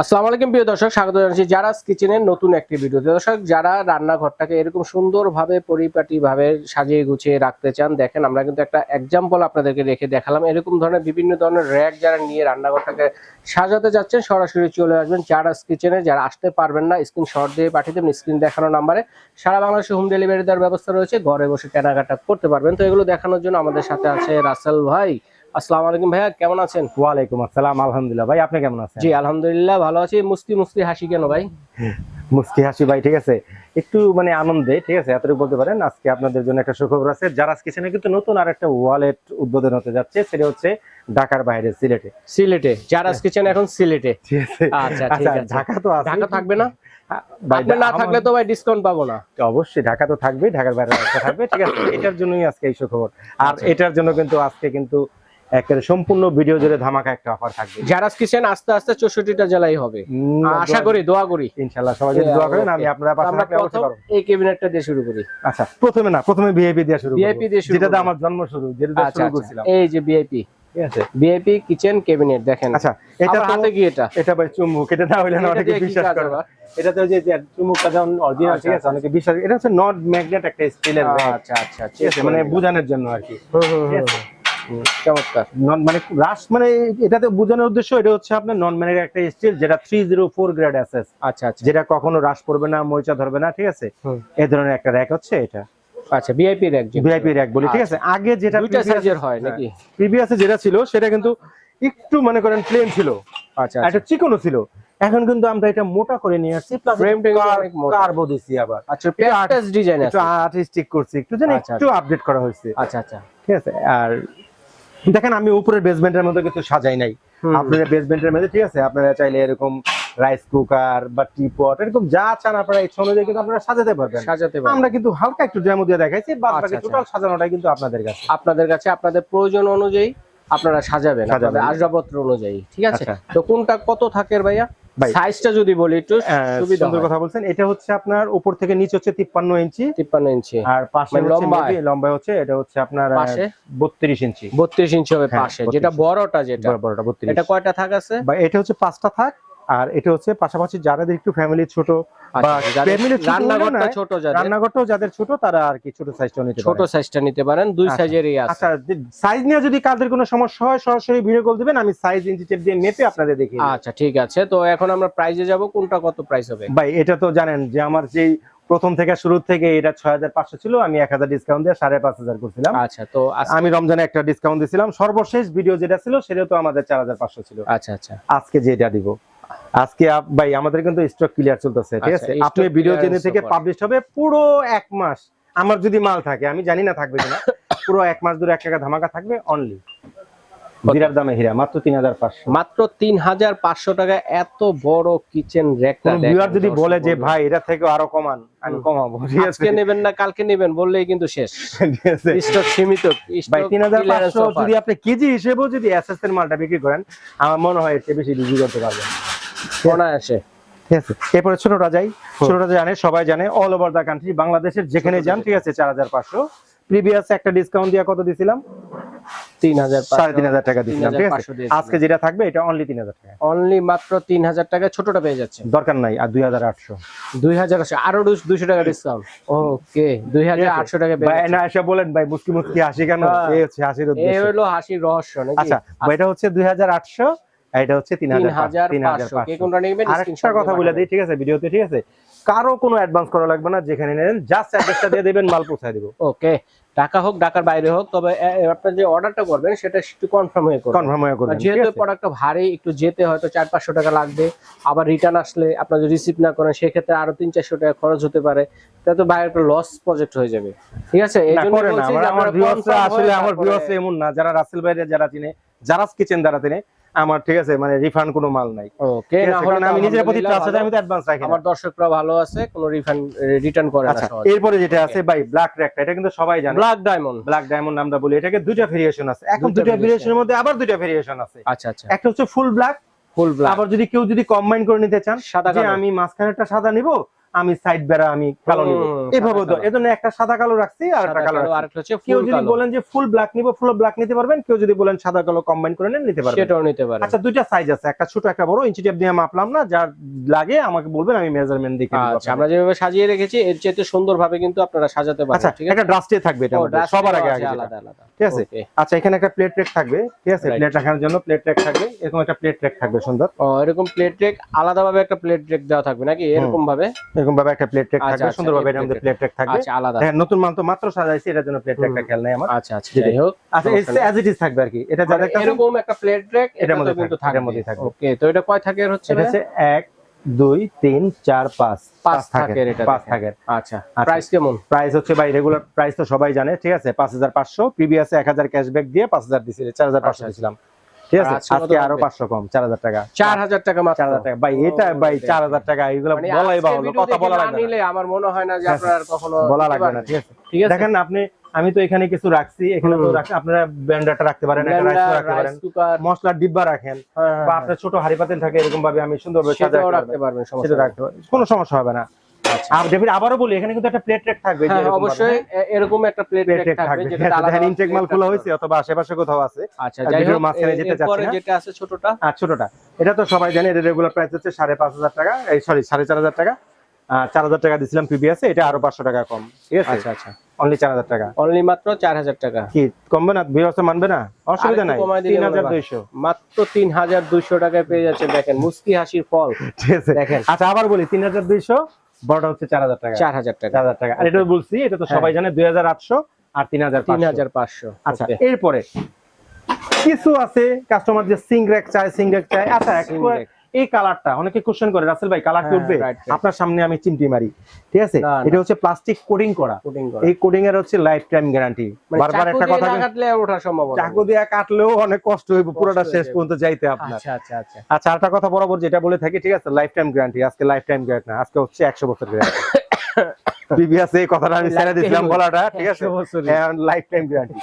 আসসালামু আলাইকুম, প্রিয় দর্শক, স্বাগত জানাচ্ছি যারা কিচেনের নতুন একটি ভিডিও দর্শক, যারা রান্নাঘরটাকে এরকম সুন্দরভাবে, পরিপাটিভাবে সাজিয়ে গুছিয়ে রাখতে চান, দেখেন আমরা কিন্তু একটা এক্সাম্পল আপনাদেরকে রেখে দেখালাম। এরকম ধরনের বিভিন্ন ধরনের র্যাক যারা নিয়ে রান্নাঘরটাকে সাজাতে যাচ্ছেন, সরাসরি চলে আসবেন জারাস কিচেনে। যারা আসতে পারবেন না স্ক্রিন শট দিয়ে পাঠিয়ে দেবেন স্ক্রিন দেখানো নাম্বারে সারা বাংলাদেশে হোম ডেলিভারি দেওয়ার ব্যবস্থা রয়েছে। ঘরে বসে কেনাকাটা করতে পারবেন। তো এগুলো দেখানোর জন্য আমাদের সাথে আছে রাসেল ভাই। আসসালামু আলাইকুম ভাইয়া কেমন আছেন? ওয়ালাইকুম আসসালাম আলহামদুলিল্লাহ। ভাই আপনি কেমন আছেন? জি আলহামদুলিল্লাহ ভালো আছি। মুস্তি মুস্তি হাসি কেন ভাই? মুস্কি হাসি ভাই ঠিক আছে। একটু মানে আনন্দে ঠিক আছে এতটুকু বলতে পারেন আজকে আপনাদের জন্য একটা সুখবর আছে। যারা কিচেনে কিন্তু নতুন আর একটা ওয়ালেট উদ্বোধন হতে যাচ্ছে সেটা হচ্ছে ঢাকার বাইরে সিলেটে। সিলেটে। কিচেন এখন সিলেটে। ঠিক আছে। আচ্ছা, ঠিক আচ্ছা আছে। ঢাকা তো আছে। ঢাকা থাকবে না? না থাকলে তো ভাই ডিসকাউন্ট পাবো না। অবশ্যই ঢাকা তো থাকবেই ঢাকার বাইরে থাকবে ঠিক আছে। এটার জন্যই আজকে এই সুখবর। আর আচ্ছা। এটার জন্য কিন্তু আজকে কিন্তু একেবারে সম্পূর্ণ ভিডিও জুড়ে ধামাকা একটা অফার থাকবে। জারাস কিচেন আস্তে আস্তে চৌষট্টিটা জেলাই হবে। আশা করি দোয়া করি। ইনশাল্লাহ সবাই যদি দোয়া করেন আমি আপনারা পাশে থাকলে অবশ্যই প্রথম এই ক্যাবিনেটটা দিয়ে শুরু করি। আচ্ছা প্রথমে না প্রথমে ভিআইপি দিয়ে শুরু VIP দিয়ে শুরু করব। আমার জন্ম শুরু যেটা দিয়ে আচ্ছা শুরু আচ্ছা। করছিলাম। এই যে ভিআইপি ভিআইপি কিচেন ক্যাবিনেট দেখেন। আচ্ছা এটা হাতে কি এটা? এটা ভাই চুম্বুক এটা না হইলে না অনেকে বিশ্বাস কাজ করে এটা তো যে চুম্বুকটা যেমন অরিজিনাল আচ্ছা, ঠিক আছে অনেকে বিশ্বাস এটা হচ্ছে নট ম্যাগনেট একটা স্টিলের আচ্ছা আচ্ছা ঠিক আছে মানে বোঝানোর জন্য আর কি। ঠিক আছে? চমৎকার। নন মানে রাস মানে এটাতে বোঝানোর উদ্দেশ্য এটা হচ্ছে আপনার নন ম্যাগনেট একটা স্টিল যেটা থ্রি জিরো ফোর গ্রেড অ্যাসেস আচ্ছা আচ্ছা। যেটা কখনো পড়বে না মরিচা ধরবে না ঠিক আছে? এই ধরনের একটা র্যাক হচ্ছে এটা। আচ্ছা ভিআইপি র্যাক ভিআইপি র্যাক বলি ঠিক আছে? আগে যেটা দুইটা সাইজের হয় নাকি? প্রিভিয়াসে যেটা ছিল সেটা কিন্তু একটু মনে করেন প্লেন ছিল। আচ্ছা একটা চিকনও ছিল। এখন কিন্তু আমরা এটা মোটা করে নিয়ে আসছি। প্লাস কার্বো দিছি আবার। আচ্ছা ডিজাইন একটু আর্টিস্টিক করছি। একটু জানি আচ্ছা, একটু আপডেট করা হয়েছে। আচ্ছা আচ্ছা। ঠিক আছে? আর দেখেন আমি উপরের বেসমেন্টের মধ্যে কিছু সাজাই নাই আপনার বেসমেন্টের মধ্যে ঠিক আছে আপনারা চাইলে এরকম রাইস কুকার বা টিপট এরকম যা চান আপনারা ইচ্ছা অনুযায়ী কিন্তু আপনারা সাজাতে পারবেন সাজাতে পারবেন আমরা কিন্তু হালকা একটু ডেমো দিয়ে দেখাইছি বাদ আচ্ছা, বাকি আচ্ছা। টোটাল সাজানোটাই কিন্তু আপনাদের কাছে আপনাদের কাছে আপনাদের প্রয়োজন অনুযায়ী আপনারা সাজাবেন। আপনাদের আসবাবপত্র অনুযায়ী ঠিক আছে আচ্ছা। তো কোনটা কত থাকে ভাইয়া ভাই। সাইজটা যদি বলি একটু সুবিধা সুন্দর কথা বলছেন। এটা হচ্ছে আপনার উপর থেকে নিচে হচ্ছে তিপ্পান্ন ইঞ্চি। তিপ্পান্ন ইঞ্চি। আর পাশে লম্বা maybe লম্বায়? হচ্ছে এটা হচ্ছে আপনার পাশে? বত্রিশ ইঞ্চি। বত্রিশ ইঞ্চি হবে হ্যাঁ, পাশে যেটা বড়টা যেটা। বড়- বড়টা বত্রিশ। এটা কয়টা থাক আছে? বা এটা হচ্ছে পাঁচটা থাক। আর এটা হচ্ছে পাশাপাশি যাদের একটু ফ্যামিলি ছোট বা আচ্ছা, যাদের ফ্যামিলি রান্নাঘরটা ছোট যাদের। রান্নাঘরটাও যাদের ছোট তারা আর কি ছোট সাইজটা নিতে ছোট সাইজটা নিতে পারেন দুই আচ্ছা। সাইজেরই আছে। আচ্ছা সাইজ নিয়ে যদি কাদের কোনো সমস্যা হয় সরাসরি ভিডিও কল দিবেন আমি সাইজ ইঞ্চি টেপ দিয়ে মেপে আপনাদের দেখি আচ্ছা ঠিক আছে। তো এখন আমরা প্রাইজে যাব কোনটা কত প্রাইস হবে? ভাই এটা তো জানেন যে আমার যেই প্রথম থেকে শুরু থেকে এটা ছয় হাজার পাঁচশো ছিল আমি এক হাজার ডিসকাউন্ট দিয়ে সাড়ে পাঁচ হাজার করছিলাম। আচ্ছা তো আমি রমজানে একটা ডিসকাউন্ট দিছিলাম। সর্বশেষ ভিডিও যেটা ছিল সেটা তো আমাদের চার হাজার পাঁচশো ছিল। আচ্ছা আচ্ছা। আজকে যেটা দিব। আজকে আপ- ভাই আমাদের কিন্তু স্টক ক্লিয়ার চলতেছে ঠিক আচ্ছা, আছে? আপনি ভিডিও জেনে থেকে পাবলিশ হবে পুরো এক মাস। আমার যদি মাল থাকে আমি জানি না থাকবে কিনা পুরো এক মাস ধরে এক টাকা ধামাকা থাকবে অনলি বিরাট দামে হীরা মাত্র তিন হাজার পাঁচশো। মাত্র তিন হাজার পাঁচশো টাকা এত বড় কিচেন র্যাকটা ভিউয়ার যদি বলে যে ভাই এটা থেকে আরও কমান আমি কমাবো। আজকে নেবেন না কালকে নেবেন বললেই কিন্তু শেষ। স্টক সীমিত ভাই। যদি আপনি কেজি হিসেবেও যদি এসএস এর মালটা বিক্রি করেন আমার মনে হয় বেশি বিক্রি করতে পারবেন। অনায়াসে। ঠিক আছে। এরপরে ছোটটা যাই ছোটটা জানে সবাই জানে অল ওভার দা কান্ট্রি বাংলাদেশের যেখানে যান ঠিক আছে চার হাজার পাঁচশো। প্রিভিয়াস একটা ডিসকাউন্ট দিয়ে কত দিছিলাম? তিন হাজার সাড়ে তিন হাজার টাকা দিছিলাম ঠিক আছে? আজকে যেটা থাকবে এটা অনলি তিন হাজার টাকা। অনলি মাত্র তিন হাজার টাকা ছোটটা পেয়ে যাচ্ছে। দরকার নাই আর দুই হাজার আটশো। দুই হাজার আছে আরও দুইশো টাকা ডিসকাউন্ট ওকে দুই হাজার আটশো টাকা না এসে বলেন ভাই মুসকি মুসকি হাসি কেন? হ্যাঁ। এই হচ্ছে হাসির এই হলো হাসির রহস্য আচ্ছা এটা হচ্ছে দুই হাজার আটশো। এটা হচ্ছে তিন হাজার তিন হাজার আরেকটা কথা বলে দিই ঠিক আছে? ভিডিওতে ঠিক আছে? কারও কোনো অ্যাডভান্স করা লাগবে না যেখানে নেন জাস্ট অ্যাড্রেসটা দিয়ে দেবেন মাল পৌঁছায় দিব। ওকে ঢাকা হোক ঢাকার বাইরে হোক তবে আপনার যে অর্ডারটা করবেন সেটা একটু কনফার্ম হয়ে করবেন। কনফার্ম হয়ে করবেন যেহেতু প্রোডাক্টটা ভারী একটু যেতে হয়তো চার পাঁচশো টাকা লাগবে। আবার রিটার্ন আসলে আপনার যদি রিসিভ না করেন সেক্ষেত্রে আরও তিন চারশো টাকা খরচ হতে পারে। তো বাইরে একটা লস প্রজেক্ট হয়ে যাবে। ঠিক আছে? এই না, জন্য আমার ভিউয়ার্সরা আসলে আমার ভিউয়ার্সরা এমন না। যারা রাসেল বাইরে যারা চিনে যারা কিচেন দ্বারা চিনে আমার ঠিক আছে মানে রিফান্ড কোনো মাল নাই। ওকে ঠিক না হলে কারণ আমি নিজের প্রতি ট্রাস্ট আছে আমি তো অ্যাডভান্স রাখি। আমার দর্শকরা ভালো আছে কোনো রিফান্ড রিটার্ন করে না আচ্ছা এরপরে যেটা আছে ভাই ব্ল্যাক র্যাকটা এটা কিন্তু সবাই জানে। ব্ল্যাক ডায়মন্ড ব্ল্যাক ডায়মন্ড আমরা বলি এটাকে দুইটা ভেরিয়েশন আছে। এখন দুইটা ভেরিয়েশনের মধ্যে আবার দুইটা ভেরিয়েশন আছে। আচ্ছা আচ্ছা। একটা হচ্ছে ফুল ব্ল্যাক ফুল ব্ল্যাক আবার যদি কেউ যদি কম্বাইন করে নিতে চান সাদা। আমি মাঝখানেরটা সাদা নিব আমি সাইড বেড়া আমি কালো নিব। এভাবে কালো। এজন্য একটা সাদা কালো রাখছি আর একটা কালো রাখছি। কেউ যদি বলেন যে ফুল ব্ল্যাক নিব ফুল ব্ল্যাক নিতে পারবেন। কেউ যদি বলেন সাদা কালো কম্বাইন করে নেন নিতে পারবেন। সেটাও নিতে পারেন। আচ্ছা দুইটা সাইজ আছে। একটা ছোট একটা বড়। ইঞ্চি টেপ দিয়ে মাপলাম না। যার লাগে আমাকে বলবেন আমি মেজারমেন্ট দেখে আচ্ছা আমরা যেভাবে সাজিয়ে রেখেছি এর চেয়ে সুন্দর ভাবে কিন্তু আপনারা সাজাতে আচ্ছা পারবেন ঠিক আছে? একটা ড্রাস্টে থাকবে এটা সবার আগে আগে আলাদা আলাদা। ঠিক আছে? আচ্ছা এখানে একটা প্লেট রেক থাকবে ঠিক আছে. প্লেট রাখার জন্য প্লেট রেক থাকবে। এরকম একটা প্লেট রেক থাকবে সুন্দর। ও এরকম প্লেট রেক আলাদাভাবে একটা প্লেট রেক দেওয়া থাকবে নাকি? এরকম ভাবে এরকম ভাবে একটা প্লেট আচ্ছা, থাকবে আচ্ছা, সুন্দরভাবে এর মধ্যে প্লেট রেক থাকবে। আচ্ছা আলাদা। দেখেন নতুন মাল তো মাত্র সাজাইছি এটার জন্য প্লেট হুম। খেয়াল নাই আমার। আচ্ছা আচ্ছা যাই হোক। আচ্ছা নেই। ইট ইজ থাকবে আর কি। এটা মানে এরকম একটা প্লেট এটার এটার মধ্যে কিন্তু থাকবে। ওকে তো এটা কয় থাকের হচ্ছে এটা হচ্ছে এক দুই তিন চার পাঁচ। পাঁচ থাকের এটা পাঁচ দেখেন। থাকের। আচ্ছা আচ্ছা। প্রাইস কেমন? প্রাইস হচ্ছে ভাই রেগুলার প্রাইস তো সবাই জানে ঠিক আছে? পাঁচ হাজার পাঁচশো প্রিভিয়াসে এক হাজার ক্যাশব্যাক দিয়ে পাঁচ হাজার দিয়েছিল চার হাজার পাঁচশো আচ্ছা, দিয়েছিলাম ঠিক আছে? আজকে আরও লাগবে? পাঁচশো কম চার হাজার টাকা। চার হাজার টাকা মাত্র। চার হাজার টাকা। ভাই এটা ভাই দেখেন। চার হাজার টাকা এগুলো বলাই বাহুল্য কথা বলা লাগবে নিলে আমার মনে হয় না যে হ্যাঁ, আপনারা কখনো বলা লাগবে না ঠিক আছে? দেখেন আপনি আমি তো এখানে কিছু রাখছি এখানে তো হুম। রাখছি আপনারা ব্লেন্ডারটা রাখতে পারেন একটা রাইস রাখতে পারেন। মশলার ডিব্বা রাখেন বা আপনার ছোট হাড়ি পাতিল থাকে এরকম ভাবে আমি সুন্দরভাবে সাজিয়ে রাখতে রাখতে পারবেন। পারবেন সমস্যা রাখতে কোনো সমস্যা হবে না। আর ডেভিড আবারও বলি এখানে কিন্তু একটা প্লেট রেক থাকবে হ্যাঁ অবশ্যই এরকম একটা প্লেট রেক থাকবে যেটা দেখেন ইনটেক মাল খোলা হয়েছে অথবা আশেপাশে কোথাও আছে। আচ্ছা যাই হোক মাঝখানে যেতে চাচ্ছি না। যেটা আছে ছোটটা? আর ছোটটা। এটা তো সবাই জানে এটা রেগুলার প্রাইস হচ্ছে সাড়ে পাঁচ হাজার টাকা এই সরি সাড়ে চার হাজার টাকা। চার হাজার টাকা দিছিলাম প্রিভিয়াসে এটা আরও পাঁচশো টাকা কম। ঠিক আছে? আচ্ছা আচ্ছা। অনলি চার হাজার টাকা। অনলি মাত্র চার হাজার টাকা। কি কমবে না? বিরসে মানবে না? অসুবিধা নাই। কমায় দিলে তিন হাজার। দুইশো। মাত্র তিন হাজার দুইশো টাকায় পেয়ে যাচ্ছে দেখেন মুস্কি হাসির ফল। ঠিক আছে। দেখেন। আচ্ছা আবার বলি তিন হাজার দুইশো বড়টা হচ্ছে চার হাজার টাকা। চার হাজার টাকা। চার হাজার টাকা। আর এটা বলছি এটা তো সবাই জানে দুই হাজার আটশো আর তিন হাজার তিন হাজার পাঁচশো। আচ্ছা এরপরে কিছু আছে কাস্টমার যে সিং র্যাক চায় সিং র্যাক চায়। আচ্ছা। এই কালারটা অনেকে কোশ্চেন করে রাসেল ভাই কালার কি হ্যাঁ, উঠবে. আপনার সামনে আমি চিমটি মারি ঠিক আছে। এটা হচ্ছে প্লাস্টিক কোডিং করা। এই কোডিং এর হচ্ছে লাইফ টাইম গ্যারান্টি বারবার একটা কথা কাটলে ওঠার সম্ভাবনা। চাকু দিয়ে কাটলেও অনেক কষ্ট হইব পুরোটা শেষ পর্যন্ত যাইতে আপনার। আচ্ছা আচ্ছা আচ্ছা। আচ্ছা আরেকটা কথা বরাবর যেটা বলে থাকি ঠিক আছে? লাইফ টাইম গ্যারান্টি আজকে লাইফ টাইম গ্যারান্টি না আজকে হচ্ছে একশো বছর গ্যারান্টি প্রিভিয়াস এই কথাটা আমি ছেড়ে দিয়েছিলাম বলাটা ঠিক আছে? 100। লাইফ টাইম গ্যারান্টি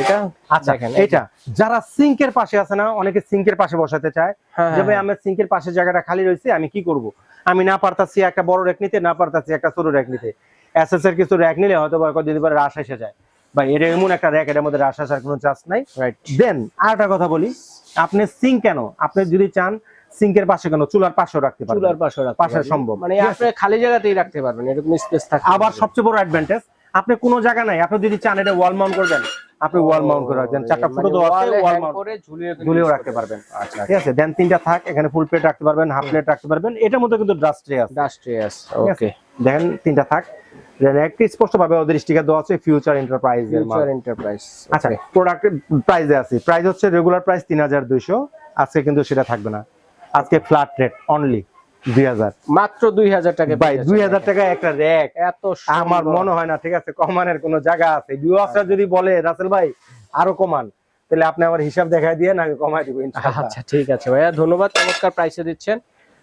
এটা আচ্ছা এটা। যারা সিঙ্কের পাশে আছে না অনেকে সিঙ্কের পাশে বসাতে চায়। হ্যাঁ, যে ভাই হ্যাঁ, আমার সিঙ্কের পাশে জায়গাটা খালি রয়েছে আমি কি করব? আমি না পারতাছি একটা বড় র্যাক নিতে না পারতাছি একটা ছোট র্যাক নিতে। এসএস এর কিছু র্যাক নিলে হয়তো বা কদিন পরে রাশ এসে যায়। বা এটা এমন একটা র্যাক এটার মধ্যে রাশ আসার কোনো চান্স নাই। রাইট দেন আর একটা কথা বলি আপনি সিঙ্ক কেন? আপনি যদি চান সিঙ্কের পাশে কেন? চুলার পাশেও রাখতে পারবেন। চুলার পাশে রাখতে পাশে সম্ভব। মানে আপনি খালি জায়গাতেই রাখতে পারবেন এরকম স্পেস থাকে। আবার সবচেয়ে বড় অ্যাডভান্টেজ আপনি কোনো জায়গা নাই। আপনি যদি চান এটা ওয়াল মাউন্ট করবেন আপনি ওয়াল মাউন্ট করে রাখবেন। চারটা ফুটো দেওয়া আছে ওয়াল মাউন্ট করে ঝুলিয়েও রাখতে পারবেন। আচ্ছা ঠিক আছে দেন তিনটা থাক এখানে ফুল প্লেট রাখতে পারবেন হাফ প্লেট রাখতে পারবেন। এটার মধ্যে কিন্তু ডাস্ট ট্রে আছে। ইন্ডাস্ট্রিয়াস ঠিক আছে? ওকে দেখেন তিনটা থাক। দেন একটি স্পষ্ট ভাবে ওদের স্টিকার দেওয়া আছে ফিউচার এন্টারপ্রাইজ এর ফিউচার এন্টারপ্রাইজ আচ্ছা প্রোডাক্টের প্রাইসে আছে। প্রাইস হচ্ছে রেগুলার প্রাইস তিন হাজার দুইশো। আজকে কিন্তু সেটা থাকবে না। আজকে ফ্ল্যাট রেট অনলি মাত্র দুই হাজার টাকা ভাই দুই হাজার টাকা একটা র্যাক। এত আমার মনে হয় না ঠিক আছে কমানের কোনো জায়গা আছে। যদি বলে রাসেল ভাই আরও কমান তাহলে আপনি আমার হিসাব দিয়ে আমি কমাই দিব আচ্ছা ঠিক আছে ভাইয়া ধন্যবাদ চমৎকার প্রাইসে দিচ্ছেন।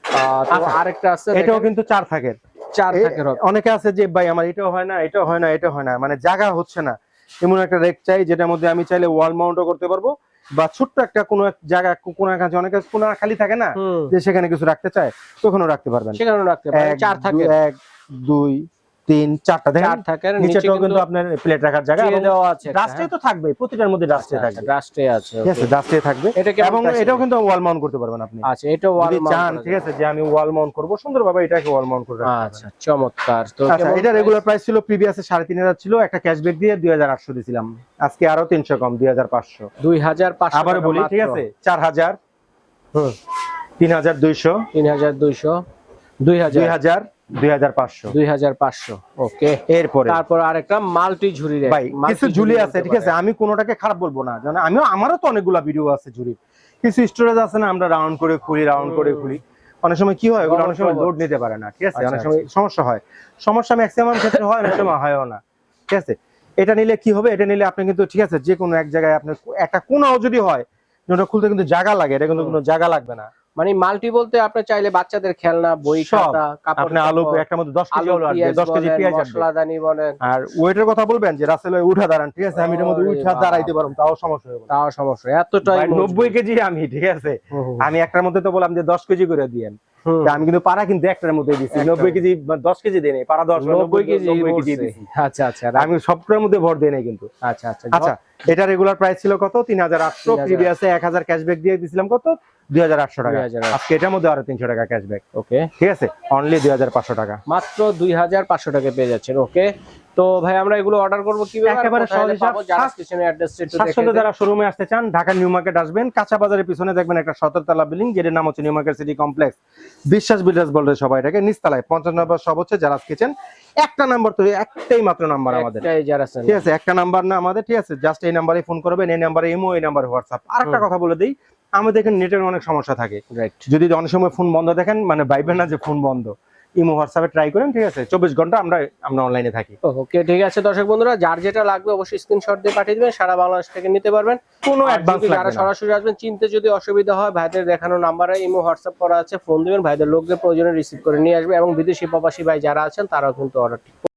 আচ্ছা, আরেকটা আছে এটাও কিন্তু চার থাকের। চার থাকের অনেকে আছে যে ভাই আমার এটাও হয় না এটাও হয় না এটা হয় না। মানে জায়গা হচ্ছে না। এমন একটা রেক চাই যেটার মধ্যে আমি চাইলে ওয়াল মাউন্টও করতে পারব। বা ছোট্ট একটা কোনো এক জায়গা কোনো কাছে অনেক কোনো খালি থাকে না যে সেখানে কিছু রাখতে চায় তখনও রাখতে পারবেন। সেখানেও রাখতে পারবেন চার থাকে। এক দুই তিন চারটা দেখেন? নিচেটাও কিন্তু আপনার প্লেট রাখার জায়গা দেওয়া আছে ডাস্টে তো থাকবে প্রতিটার মধ্যে ডাস্টে থাকবে। ডাস্টে আছে ঠিক আছে ডাস্টে থাকবে। এবং এটাও কিন্তু ওয়াল মাউন্ট করতে পারবেন আপনি। আচ্ছা এটা ওয়াল মাউন্ট ঠিক আছে যে আমি ওয়াল মাউন্ট করব সুন্দরভাবে এটাকে ওয়াল মাউন্ট করে রাখব আচ্ছা চমৎকার। তো আচ্ছা এটা রেগুলার প্রাইস ছিল প্রিভিয়াসে 3500 ছিল একটা ক্যাশব্যাক দিয়ে 2800 দিছিলাম। আজকে আরও 300 কম 2500 2500 আবার বলি ঠিক আছে 4000 হুম 3200 3200 2000 2000 ওকে। এরপরে? তারপর আরেকটা মাল্টি ঝুরি ভাই কিছু ঝুলি আছে ঠিক আছে? আমি কোনোটাকে খারাপ বলব না জানো? আমিও আমারও তো অনেকগুলা ভিডিও আছে কিছু স্টোরেজ আছে না আমরা রাউন্ড করে খুলি রাউন্ড করে খুলি। অনেক সময় কি হয় অনেক সময় লোড নিতে পারে না ঠিক আছে? আচ্ছা, অনেক সময় সমস্যা হয়। সমস্যা ম্যাক্সিমাম ক্ষেত্রে হয় অনেক সময় হয়ও না ঠিক আছে? এটা নিলে কি হবে? এটা নিলে আপনি কিন্তু ঠিক আছে যে কোনো এক জায়গায় আপনি একটা কোনাও যদি হয় যেটা খুলতে কিন্তু জায়গা লাগে এটা কিন্তু কোনো জায়গা লাগবে না। মানে মাল্টি বলতে আপনি চাইলে বাচ্চাদের খেলনা বই সব। খাতা কাপড় আপনি আলু একটা মধ্যে দশ কেজি আলু আলু আসবে পেঁয়াজ দশ কেজি পেঁয়াজ আসবে মশলাদানি বলেন। আর ওয়েটের কথা বলবেন যে রাসেল ভাই উঠা দাঁড়ান ঠিক আছে? আমি এটার মধ্যে উঠা দাঁড়াইতে পারব তাও সমস্যা হবে তাও সমস্যা এতটাই ভাই, মজবুত। নব্বই কেজি আমি ঠিক আছে। আমি একটার মধ্যে তো বললাম যে দশ কেজি করে দিয়েন। আমি কিন্তু পাড়া কিন্তু একটার মধ্যে দিচ্ছি নব্বই কেজি দশ কেজি দিই নাই পাড়া দশ নব্বই কেজি কেজি। আচ্ছা আচ্ছা আমি সবটার মধ্যে ভর দিই নাই কিন্তু। আচ্ছা আচ্ছা আচ্ছা এটা রেগুলার প্রাইস ছিল কত? তিন হাজার আটশো 3,800 প্রিভিয়াসে এক হাজার ক্যাশব্যাক দিয়ে দিছিলাম কত? দুই হাজার আটশো টাকা। আজকে এটার মধ্যে আরও তিনশো টাকা ক্যাশব্যাক ওকে। ঠিক আছে? অনলি দুই হাজার পাঁচশো টাকা। মাত্র দুই হাজার পাঁচশো টাকা পেয়ে যাচ্ছেন ওকে? তো ভাই আমরা এগুলো অর্ডার করব কীভাবে একেবারে সহজ হিসাব। যারা সাত- কিচেনের অ্যাড্রেসটা একটু দেখে সাতশো দেন। যারা শোরুমে আসতে চান ঢাকা নিউ মার্কেট আসবেন। কাঁচা বাজারের পিছনে দেখবেন একটা সতরতলা বিল্ডিং যেটার নাম হচ্ছে new market city complex. Biswas builders বলতে সবাই এটাকে নিচতলায়। পঞ্চাশ নম্বর সব হচ্ছে যারা কিচেন একটা নাম্বার তো একটাই মাত্র নাম্বার আমাদের। ঠিক আছে? একটা নাম্বার না আমাদের ঠিক আছে? জাস্ট এই নাম্বারে ফোন করবেন এই নাম্বারে ইমো এই নাম্বারে হোয়াটসঅ্যাপ। আর একটা কথা বলে দিই আমাদের এখানে নেটের অনেক সমস্যা থাকে। রাইট যদি অনেক সময় ফোন বন্ধ দেখেন মানে ভাইবেন না যে ফোন বন্ধ ইমো হোয়াটসঅ্যাপে ট্রাই করেন ঠিক আছে চব্বিশ ঘণ্টা আমরা আমরা অনলাইনে থাকি। ওকে ঠিক আছে দর্শক বন্ধুরা যার যেটা লাগবে অবশ্যই স্ক্রিনশট দিয়ে পাঠিয়ে দিবেন সারা বাংলাদেশ থেকে নিতে পারবেন। কোনো অ্যাডভান্স যারা সরাসরি আসবেন চিনতে যদি অসুবিধা হয় ভাইদের দেখানো নাম্বারে ইমো হোয়াটসঅ্যাপ করা আছে ফোন দিবেন ভাইদের লোকদের প্রয়োজনে রিসিভ করে নিয়ে আসবে এবং বিদেশি প্রবাসী ভাই যারা আছেন তারাও কিন্তু অর্ডার